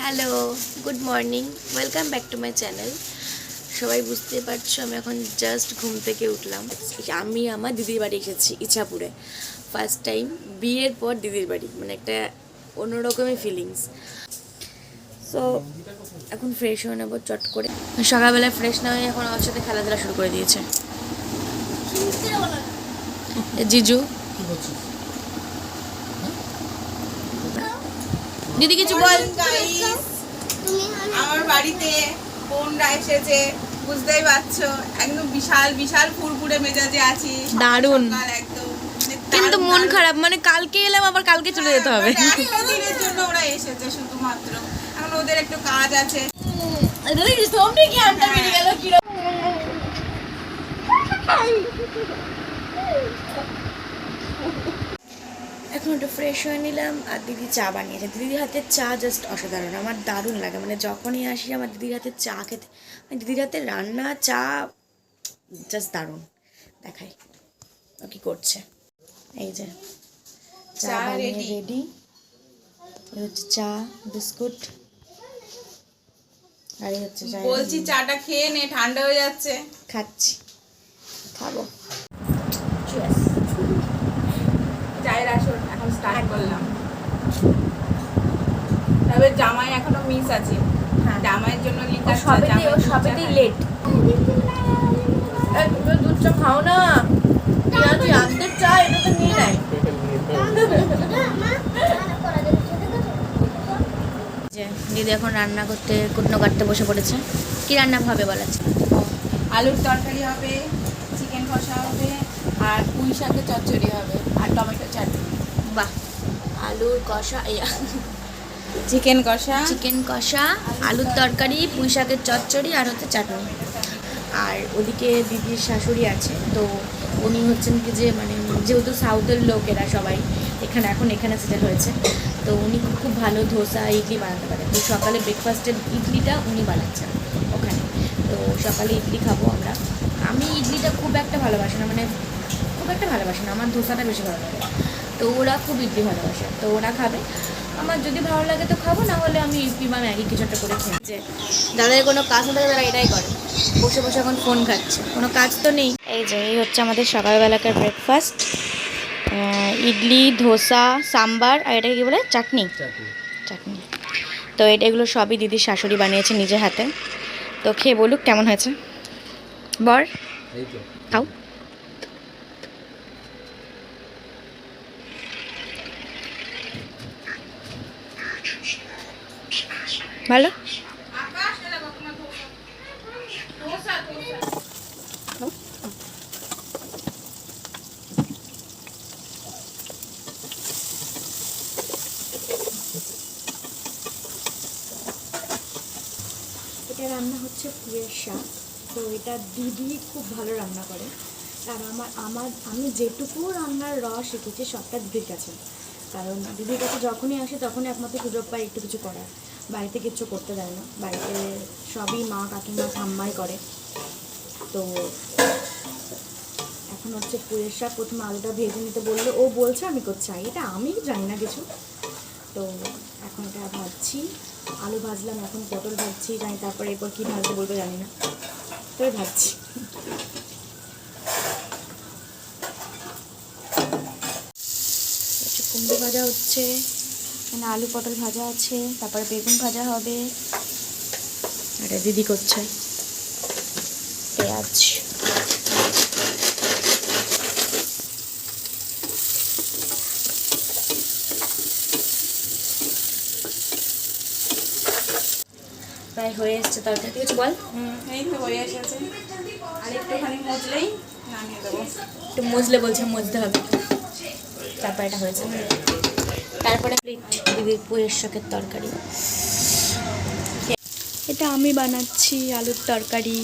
Hello good morning welcome back to my channel. সবাই বুঝতে পারছ আমি এখন জাস্ট ঘুম থেকে উঠলাম। আমি আমার দিদির বাড়ি এসেছি ইছাপুরে। ফার্স্ট টাইম বিয়ের পর দিদির বাড়ি মানে একটা অন্যরকমই ফিলিংস সো এখন ফ্রেশ হয়ে নেব চট করে। সকালবেলায় ফ্রেশ না হয়ে এখন আমার সাথে খেলাধুলা শুরু করে দিয়েছে। জিজু? দিদি কিছু বল। আমার বাড়িতে বোনরা এসেছে বুঝতেই পারছ। একদম বিশাল বিশাল ফুরফুরে মেজাজে আছি। দারুণ। একদম মানে কিন্তু মন খারাপ মানে কালকে এলাম আবার কালকে চলে যেতে হবে। মানে দিনের জন্য ওরা এসেছে শুধুমাত্র। এখন ওদের একটু কাজ আছে। এখন একটু ফ্রেশ হয়ে নিলাম আর দিদি চা বানিয়েছে। দিদির হাতের চা জাস্ট অসাধারণ আমার দারুণ লাগে। মানে যখনই আসি আমার দিদির হাতের চা খেতে মানে দিদির হাতের রান্না চা জাস্ট দারুণ। দেখাই ও কি করছে। এই যে চা চা বানিয়ে রেডি এই হচ্ছে চা বিস্কুট আর এই হচ্ছে চা বলছি চাটা খেয়ে নে ঠান্ডা হয়ে যাচ্ছে। খাচ্ছি খাব। চায়ের আসর। এখন স্টার্ট করলাম। তবে জামাই এখনও মিস আছে। হ্যাঁ। জামাইয়ের জন্য লিখা সবেতেই ও সবেতেই লেট দুধ চা খাও না? পেঁয়াজি আনতে চা এটা তো নিয়ে নেয় দিদি এখন রান্না করতে কুটনো কাটতে বসে পড়েছে। কি রান্না হবে বলাচ্ছে আলুর তরকারি হবে চিকেন কষা হবে আর পুঁই শাকের চচ্চড়ি হবে আর টমেটো চাটনি। বাহ। আলুর কষা চিকেন কষা। চিকেন কষা আলুর তরকারি পুঁই শাকের চচ্চড়ি আর হচ্ছে চাটনি। আর ওদিকে দিদির শাশুড়ি আছে তো উনি হচ্ছেন কি যে মানে যেহেতু সাউথের লোকেরা সবাই এখানে এখন এখানে সেটেল হয়েছে তো উনি খুব খুব ভালো ধোসা ইডলি বানাতে পারে। তো সকালে ব্রেকফাস্টের ইডলিটা উনি বানাচ্ছেন ওখানে। তো সকালে ইডলি খাব আমরা। আমি ইডলিটা খুব একটা ভালোবাসি না মানে খুব একটা ভালোবাসি না আমার ধোসাটা বেশি ভালো লাগে। তো ওরা খুব ইডলি ভালোবাসে তো ওরা খাবে। আমার যদি ভালো লাগে তো খাব না হলে আমি ইডলি বা ম্যাগি কিছু একটা করে খেয়ে যে যাদের কোনো কাজ না থাকে তারা এটাই করে। বসে বসে এখন ফোন খাচ্ছে কোনো কাজ তো নেই। এই যে এই হচ্ছে আমাদের সকালবেলাকার ব্রেকফাস্ট ইডলি ধোসা সাম্বার আর এটাকে কী বলে? চাটনি। চাটনি। তো এটা এগুলো সবই দিদির শাশুড়ি বানিয়েছে নিজের হাতে। তো খেয়ে বলুক কেমন হয়েছে। বর? খাও। ভালো? এটা রান্না হচ্ছে পুয়ের শাক, তো এটা দিদি খুব ভালো রান্না করে। আর আমার আমার, আমি যেটুকু রান্নার রস শিখেছি সবটা দিদির কাছে। কারণ দিদির কাছে যখনই আসে, তখনই একমাত্র সুযোগ পাই একটু কিছু করার। বাড়িতে কিচ্ছু করতে দেয় না। বাড়িতে সবই মা, কাকিমা, ঠাম্মাই করে। তো এখন হচ্ছে পুয়ের শাক প্রথমে আলুটা ভেজে নিতে বলল। ও বলছে, আমি করছি এটা আমি জানি না কিছু। তো এখন এটা ভাজছি। আলু ভাজলাম, এখন পটল ভাজছি, জানি তারপরে এরপর কী ভাজতে বলব জানি না। তবে ভাজছি। কুমড়ো ভাজা হচ্ছে। এখানে আলু পটল ভাজা আছে তারপরে বেগুন ভাজা হবে। এটা দিদি করছে। পেঁয়াজ। প্রায় হয়ে এসছে তরকারি ঠিক আছে বল। হুম, এই তো হয়ে এসেছে। আর একটুখানি মজলেই নামিয়ে দেবো। একটু মজলে বলছে মজতে হবে। তারপর এটা হয়েছে। তারপরে দিদির পুয়ের শাকের তরকারি। এটা আমি বানাচ্ছি আলুর তরকারি।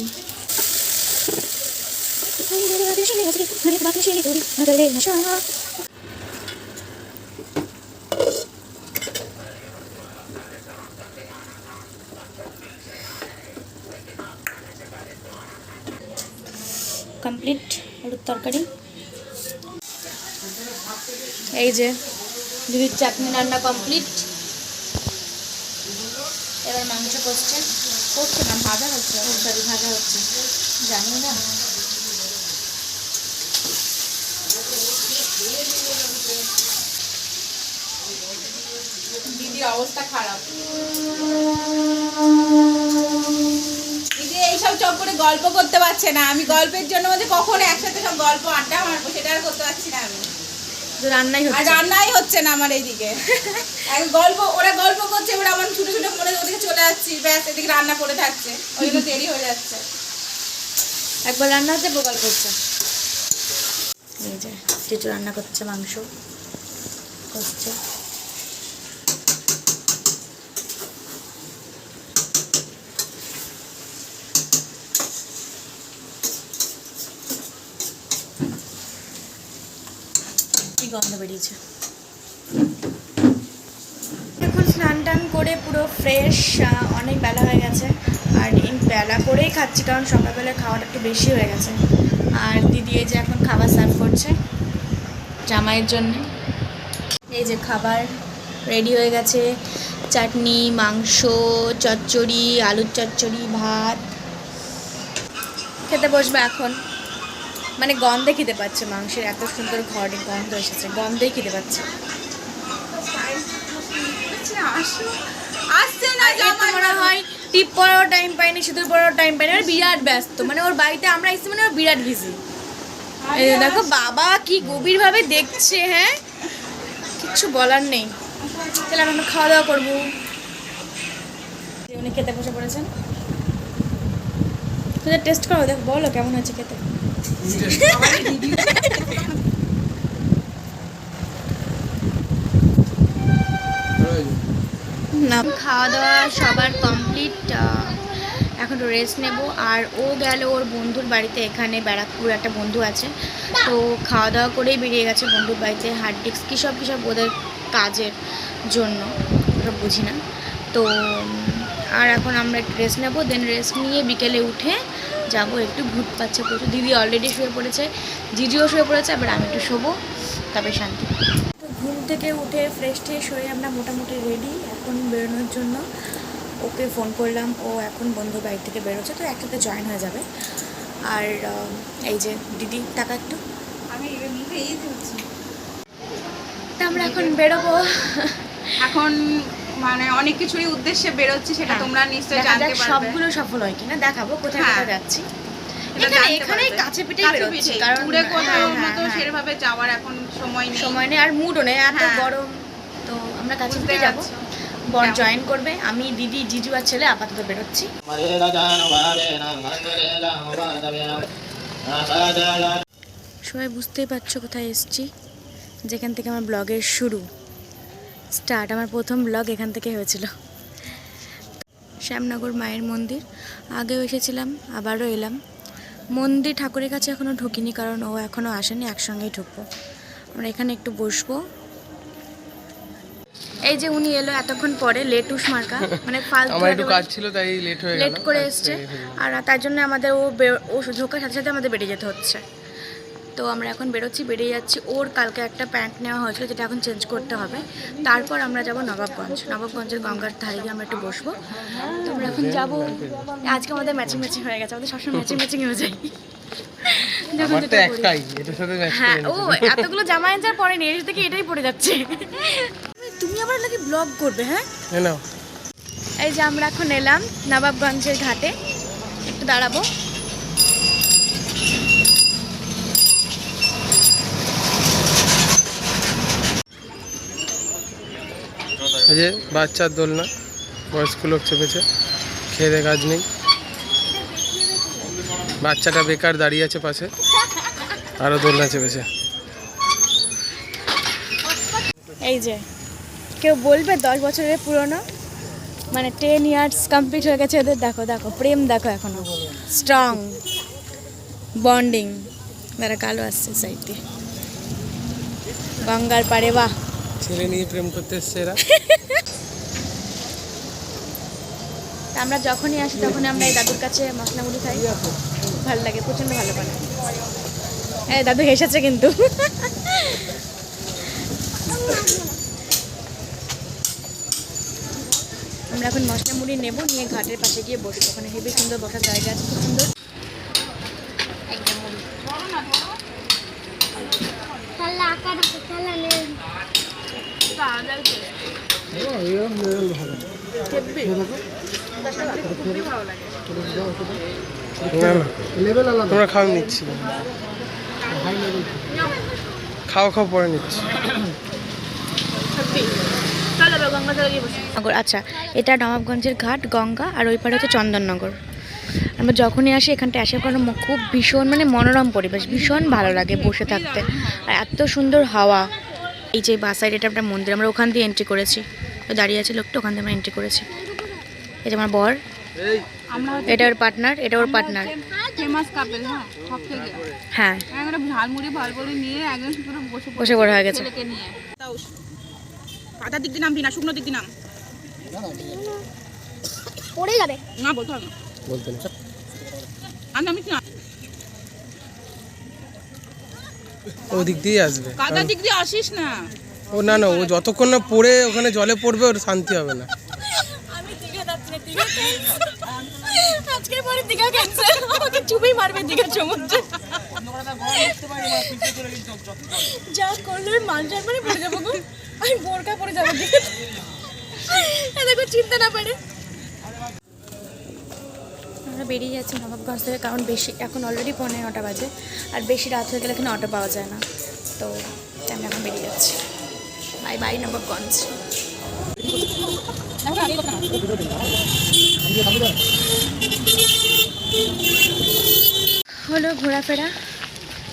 কমপ্লিট আলুর তরকারি। এই যে দিদির চাটনি রান্না কমপ্লিট এবার মাংস করছে করছে না ভাজা হচ্ছে? সরি ভাজা হচ্ছে। জানি না। দিদির অবস্থা খারাপ। দিদি এইসব চপ করে গল্প করতে পারছে না। আমি গল্পের জন্য বলছে কখন একসাথে সব গল্প আড্ডা মারবো সেটা আর করতে পারছি না আমি। রান্নাই আর হচ্ছে। রান্নাই হচ্ছে না আমার এইদিকে। গল্প ওরা গল্প করছে এবার আমার ছোটো ছোটো মনে ওদিকে চলে যাচ্ছি ব্যাস এদিকে রান্না করে থাকছে। ওই জন্য দেরি হয়ে যাচ্ছে। একবার রান্না হচ্ছে বোকাল করছে। এই যে কিছু রান্না করছে মাংস। করছে। গন্ধ বেরিয়েছে। এখন স্নান টান করে পুরো ফ্রেশ অনেক বেলা হয়ে গেছে। আর বেলা করেই খাচ্ছি, কারণ সকালবেলা খাওয়াটা একটু বেশি হয়ে গেছে। আর দিদি এই যে এখন খাবার সার্ভ করছে, জামাইয়ের জন্য। এই যে খাবার রেডি হয়ে গেছে, চাটনি, মাংস, চচ্চড়ি, আলুর চচ্চড়ি, ভাত। খেতে বসবে এখন। মানে গন্ধে খেতে পাচ্ছে মাংসের এত সুন্দর ঘরে গন্ধ এসেছে গন্ধেই খেতে পাচ্ছে। আসো আসছে না মনে হয় টিপ টাইম পাইনি সিঁদুর টাইম পাইনি আর বিরাট ব্যস্ত। মানে ওর বাড়িতে আমরা এসেছি মানে ওর বিরাট বিজি দেখো বাবা কি গভীরভাবে দেখছে হ্যাঁ? কিচ্ছু বলার নেই। তাহলে আমরা খাওয়া দাওয়া করব। উনি খেতে বসে পড়েছেন। তোদের টেস্ট করো দেখো বলো কেমন হয়েছে খেতে। খাওয়া দাওয়া সবার কমপ্লিট এখন রেস্ট নেব। আর ও গেল ওর বন্ধুর বাড়িতে, এখানে ব্যারাকপুর একটা বন্ধু আছে। তো খাওয়া দাওয়া করেই বেরিয়ে গেছে বন্ধুর বাড়িতে। হার্ড ডিস্ক কী সব কী সব ওদের কাজের জন্য, ওটা বুঝি না। তো আর এখন আমরা একটু রেস্ট নেব। দেন রেস্ট নিয়ে বিকেলে উঠে যাব একটু ভূত পাচ্ছে প্রচুর দিদি অলরেডি শুয়ে পড়েছে জিজিও শুয়ে পড়েছে এবার আমি একটু শোবো তবে শান্তি। তো ঘুম থেকে উঠে ফ্রেশ ট্রেশ হয়ে আমরা মোটামুটি রেডি এখন বেরোনোর জন্য। ওকে ফোন করলাম ও এখন বন্ধু বাড়ি থেকে বেরোচ্ছে তো একসাথে জয়েন হয়ে যাবে। আর এই যে দিদি টাকা একটু? আমি এই তা আমরা এখন বেরোবো। এখন মানে অনেক কিছুরই উদ্দেশ্যে বেরোচ্ছি সেটা হ্যাঁ। তোমরা নিশ্চয়ই জানতে পারবে। সবগুলো সফল হয় কিনা দেখাবো কোথায় হ্যাঁ। কোথায় যাচ্ছি। এখানে। কাছে পিঠেই কাছে বেরোচ্ছি কারণ দূরে কোথাও হ্যাঁ, মতো হ্যাঁ, সেভাবে যাওয়ার এখন সময় নেই। সময় নেই আর মুডও নেই এত। গরম। তো আমরা কাছে পিঠে যাব। বর জয়েন করবে আমি দিদি জিজু আর ছেলে আপাতত বেরোচ্ছি। সবাই বুঝতেই পারছ কোথায় এসেছি। যেখান থেকে আমার ব্লগের শুরু। স্টার্ট আমার প্রথম ব্লগ এখান থেকে হয়েছিল। শ্যামনগর মায়ের মন্দির। আগেও এসেছিলাম আবারও এলাম। মন্দির ঠাকুরের কাছে এখনও ঢুকিনি কারণ ও এখনও আসেনি একসঙ্গেই ঢুকবো। আমরা এখানে একটু বসবো। এই যে উনি এলো এতক্ষণ পরে লেটুস মার্কা মানে ফালতু আমার একটু কাজ ছিল তাই লেট হয়ে গেল। লেট করে এসছে। আর তার জন্য আমাদের ও ও ঢোকার সাথে সাথে আমাদের বেরিয়ে যেতে হচ্ছে। তো আমরা এখন বেরোচ্ছি বেরিয়ে যাচ্ছি। ওর কালকে একটা প্যান্ট নেওয়া হয়েছিল যেটা এখন চেঞ্জ করতে হবে। তারপর আমরা যাব নবাবগঞ্জ। নবাবগঞ্জের গঙ্গার ধারে গিয়ে আমরা একটু বসবো। তো আমরা এখন যাব। আজকে আমাদের ম্যাচিং ম্যাচিং হয়ে গেছে। আমাদের সবসময় ম্যাচিং ম্যাচিং হয়ে যায়। আমার তো একটাই এটার সাথে হ্যাঁ ও এতগুলো জামা এনজার পরে নিয়ে এসে থেকে এটাই পড়ে যাচ্ছে। তুমি আবার নাকি ব্লগ করবে হ্যাঁ? এই যে আমরা এখন এলাম নবাবগঞ্জের ঘাটে। একটু দাঁড়াবো। এই যে বাচ্চার দোলনা, বয়স্ক লোক চেপেছে, খেয়ে কাজ নেই। বাচ্চাটা বেকার দাঁড়িয়ে আছে পাশে আরও দোলনা চেপেছে। এই যে, কেউ বলবে দশ বছরের পুরনো? মানে টেন ইয়ার্স কমপ্লিট হয়ে গেছে এদের, দেখো দেখো, প্রেম দেখো এখনও। স্ট্রং বন্ডিং যারা কালো আসছে সাইড গঙ্গার পাড়ে, বাহ। ছেলে নিয়ে প্রেম করতে এসছে এরা। আমরা যখনই আসি তখনই আমরা এই দাদুর কাছে মশলা মুড়ি খাই ভালো লাগে প্রচণ্ড ভালো বানায় এই দাদু হেসেছে কিন্তু। আমরা এখন মশলা মুড়ি নেব নিয়ে ঘাটের পাশে গিয়ে বসবো। ওখানে হেবি সুন্দর বসার জায়গা আছে খুব সুন্দর। একদম আচ্ছা এটা নবাবগঞ্জের ঘাট, গঙ্গা, আর ওই পারে হচ্ছে চন্দননগর। আমরা যখনই আসি এখানটা আসার কারণ খুব ভীষণ মানে মনোরম পরিবেশ, ভীষণ ভালো লাগে বসে থাকতে। আর এত সুন্দর হাওয়া এই যে বাস সাইড এটা একটা মন্দির আমরা ওখান দিয়ে এন্ট্রি করেছি। ওই দাঁড়িয়ে আছে লোকটা ওখান দিয়ে আমরা এন্ট্রি করেছি। এই যে আমার বর আমরা এটা ওর পার্টনার এটা ওর পার্টনার হ্যাঁ হ্যাঁ। বসে বসে বড় হয়ে গেছে। পাতার দিক দিয়ে নামবি না শুকনো দিক দিয়ে নাম। পড়ে যাবে। না বলতে হবে বলতে না আমি নামিস না ওদিক দিয়ে আসবে। কাদার দিক দিয়ে আসিস না। ও না না ও যতক্ষণ না পড়ে ওখানে জলে পড়বে ওর শান্তি হবে না। আজকের পরে দীঘা ক্যান্সেল আমাকে চুপেই মারবে দীঘা সমুদ্রে। যা করলে মাঞ্জার মানে পড়ে যাব গো। আমি বোরকা পরে যাব দীঘা। দেখো চিন্তা না পারে। আমরা বেরিয়ে যাচ্ছি নবাবগঞ্জ থেকে, কারণ বেশি এখন অলরেডি পনেরো নটা বাজে, আর বেশি রাত হয়ে গেলে এখানে অটো পাওয়া যায় না। তো আমরা এখন বেরিয়ে যাচ্ছি। Bye bye Nawabganj. হলো ঘোরাফেরা।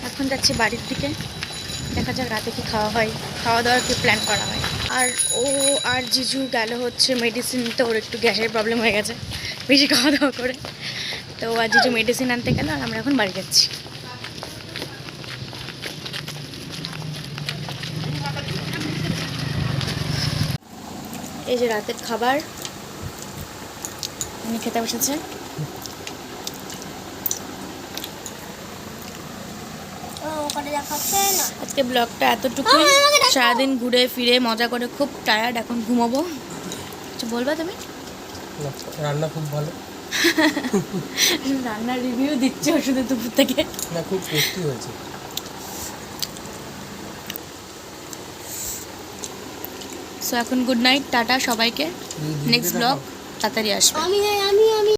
এখন যাচ্ছি বাড়ির দিকে। দেখা যাক রাতে কি খাওয়া হয়। খাওয়া দাওয়ার কি প্ল্যান করা হয়? আর ও আর জিজু গেল হচ্ছে মেডিসিন তো ওর একটু গ্যাসের প্রবলেম হয়ে গেছে। বেশি খাওয়া দাওয়া করে। তো আর জিজু মেডিসিন আনতে গেল আর আমরা এখন বাড়ি যাচ্ছি। এই যে রাতের খাবার। উনি খেতে বসেছে। আজকে ব্লগটা এতটুকুই। সারাদিন ঘুরে ফিরে মজা করে খুব টায়ার্ড এখন ঘুমাবো। কিছু বলবা তুমি? রান্না খুব ভালো। রান্নার রিভিউ দিচ্ছে ওষুধের দুপুর থেকে। না খুব টেস্টি হয়েছে। সো এখন গুড নাইট টাটা সবাইকে। নেক্সট ব্লগ তাড়াতাড়ি আসবে। আমি আমি আমি।